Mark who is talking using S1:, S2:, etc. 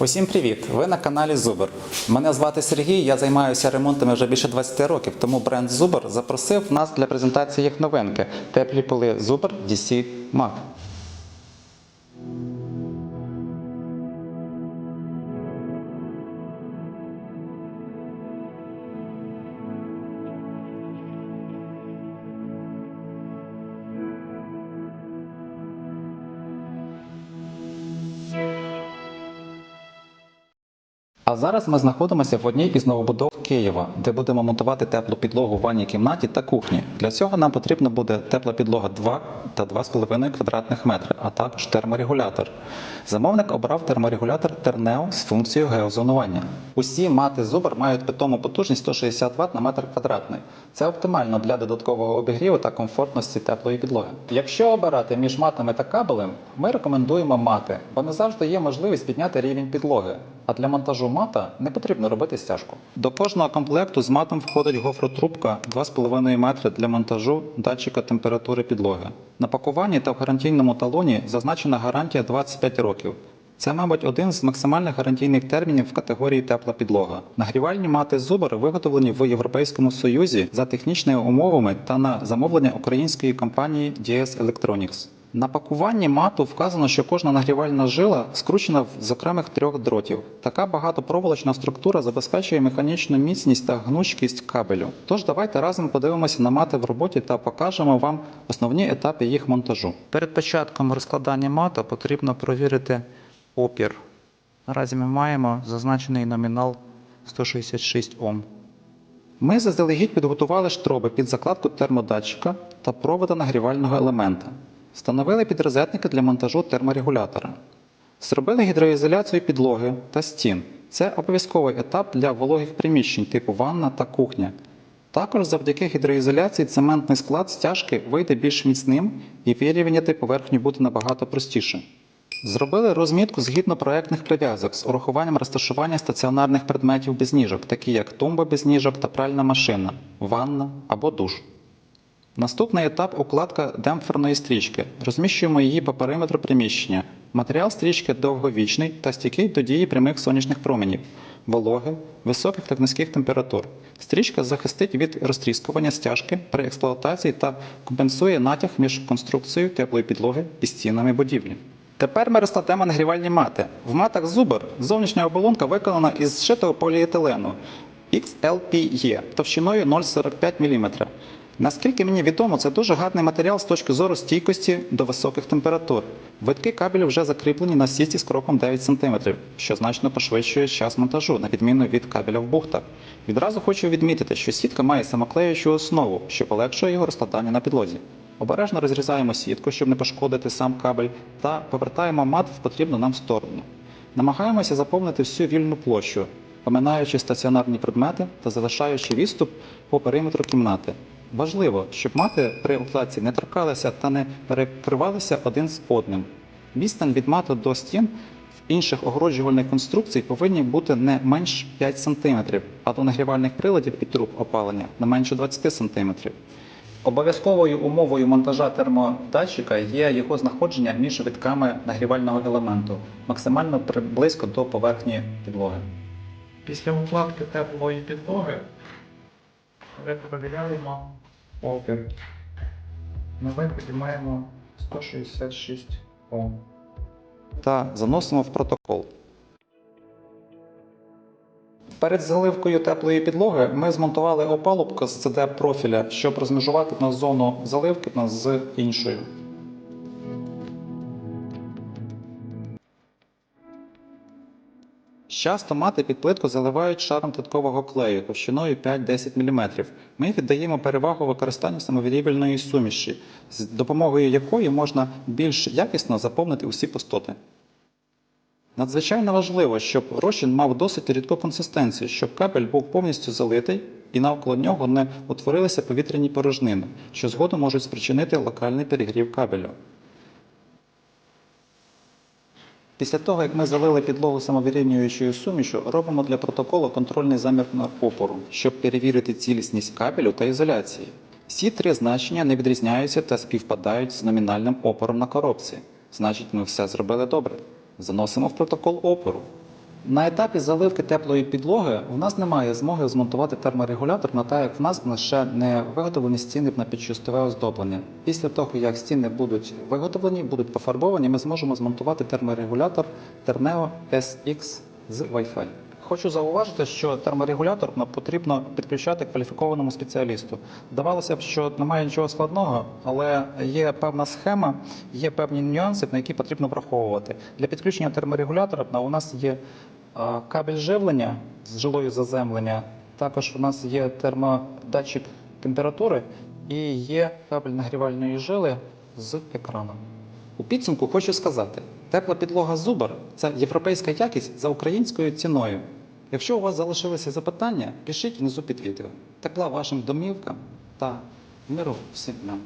S1: Усім привіт! Ви на каналі Зубер. Мене звати Сергій, я займаюся ремонтами вже більше 20 років, тому бренд Зубер запросив нас для презентації їх новинки теплі поли Зубер DC Max. А зараз ми знаходимося в одній із новобудов Києва, де будемо монтувати теплу підлогу в ванній кімнаті та кухні. Для цього нам потрібна буде тепла підлога 2 та 2,5 квадратних метри, а також терморегулятор. Замовник обрав терморегулятор Тернео з функцією геозонування. Усі мати Зубер мають питому потужність 160 Вт на метр квадратний. Це оптимально для додаткового обігріву та комфортності теплої підлоги. Якщо обирати між матами та кабелем, ми рекомендуємо мати, бо не завжди є можливість підняти рівень підлоги. А для монтажу мата не потрібно робити стяжку. До кожного комплекту з матом входить гофротрубка 2,5 метри для монтажу датчика температури підлоги. На пакуванні та в гарантійному талоні зазначена гарантія 25 років. Це, мабуть, один з максимальних гарантійних термінів в категорії тепла підлога. Нагрівальні мати Зубер виготовлені в Європейському Союзі за технічними умовами та на замовлення української компанії DS Electronics. На пакуванні мату вказано, що кожна нагрівальна жила скручена з окремих трьох дротів. Така багатопроволочна структура забезпечує механічну міцність та гнучкість кабелю. Тож давайте разом подивимося на мати в роботі та покажемо вам основні етапи їх монтажу. Перед початком розкладання мата потрібно провірити опір. Наразі ми маємо зазначений номінал 166 Ом. Ми заздалегідь підготували штроби під закладку термодатчика та провода нагрівального елемента. Встановили підрозетники для монтажу терморегулятора. Зробили гідроізоляцію підлоги та стін. Це обов'язковий етап для вологих приміщень типу ванна та кухня. Також завдяки гідроізоляції цементний склад стяжки вийде більш міцним і вирівняти поверхню буде набагато простіше. Зробили розмітку згідно проектних прив'язок з урахуванням розташування стаціонарних предметів без ніжок, такі як тумба без ніжок та пральна машина, ванна або душ. Наступний етап укладка демпферної стрічки. Розміщуємо її по периметру приміщення. Матеріал стрічки довговічний та стійкий до дії прямих сонячних променів, вологи, високих та низьких температур. Стрічка захистить від розтріскування стяжки при експлуатації та компенсує натяг між конструкцією теплої підлоги і стінами будівлі. Тепер ми розкладемо нагрівальні мати. В матах Зубер зовнішня оболонка виконана із зшитого поліетилену XLPE товщиною 0,45 мм. Наскільки мені відомо, це дуже гарний матеріал з точки зору стійкості до високих температур. Витки кабелю вже закріплені на сітці з кроком 9 см, що значно пошвидшує час монтажу, на відміну від кабеля в бухтах. Відразу хочу відмітити, що сітка має самоклеючу основу, що полегшує його розкладання на підлозі. Обережно розрізаємо сітку, щоб не пошкодити сам кабель, та повертаємо мат в потрібну нам сторону. Намагаємося заповнити всю вільну площу, оминаючи стаціонарні предмети та залишаючи відступ по периметру кімнати. Важливо, щоб мати при укладці не торкалися та не перекривалися один з одним. Відстань від мату до стін в інших огороджувальних конструкцій повинні бути не менш 5 см, а до нагрівальних приладів і труб опалення не менше 20 см. Обов'язковою умовою монтажа термодатчика є його знаходження між витками нагрівального елементу, максимально близько до поверхні підлоги.
S2: Після укладки теплої підлоги перевіряємо опір. На виході маємо 166 Ом.
S1: та заносимо в протокол. Перед заливкою теплої підлоги ми змонтували опалубку з CD профіля, щоб розмежувати на зону заливки з іншою. Часто мати під плитку заливають шаром титкового клею товщиною 5-10 мм. Ми віддаємо перевагу використанню самовирівельної суміші, з допомогою якої можна більш якісно заповнити усі пустоти. Надзвичайно важливо, щоб розчин мав досить рідку консистенцію, щоб кабель був повністю залитий і навколо нього не утворилися повітряні порожнини, що згодом можуть спричинити локальний перегрів кабелю. Після того, як ми залили підлогу самовирівнюючою сумішю, робимо для протоколу контрольний замір на опору, щоб перевірити цілісність кабелю та ізоляції. Всі три значення не відрізняються та співпадають з номінальним опором на коробці. Значить, ми все зробили добре. Заносимо в протокол опору. На етапі заливки теплої підлоги у нас немає змоги змонтувати терморегулятор на те, як в нас ще не виготовлені стіни на підчистове оздоблення. Після того, як стіни будуть виготовлені, будуть пофарбовані, ми зможемо змонтувати терморегулятор Terneo SX з Wi-Fi. Хочу зауважити, що терморегулятор потрібно підключати кваліфікованому спеціалісту. Здавалося б, що немає нічого складного, але є певна схема, є певні нюанси, на які потрібно враховувати. Для підключення терморегулятора у нас є кабель живлення з жилою заземлення. Також у нас є термодатчик температури і є кабель нагрівальної жили з екраном. У підсумку хочу сказати: тепла підлога Зубар це європейська якість за українською ціною. Якщо у вас залишилися запитання, пишіть внизу під відео. Тепла вашим домівкам та миру всім нам.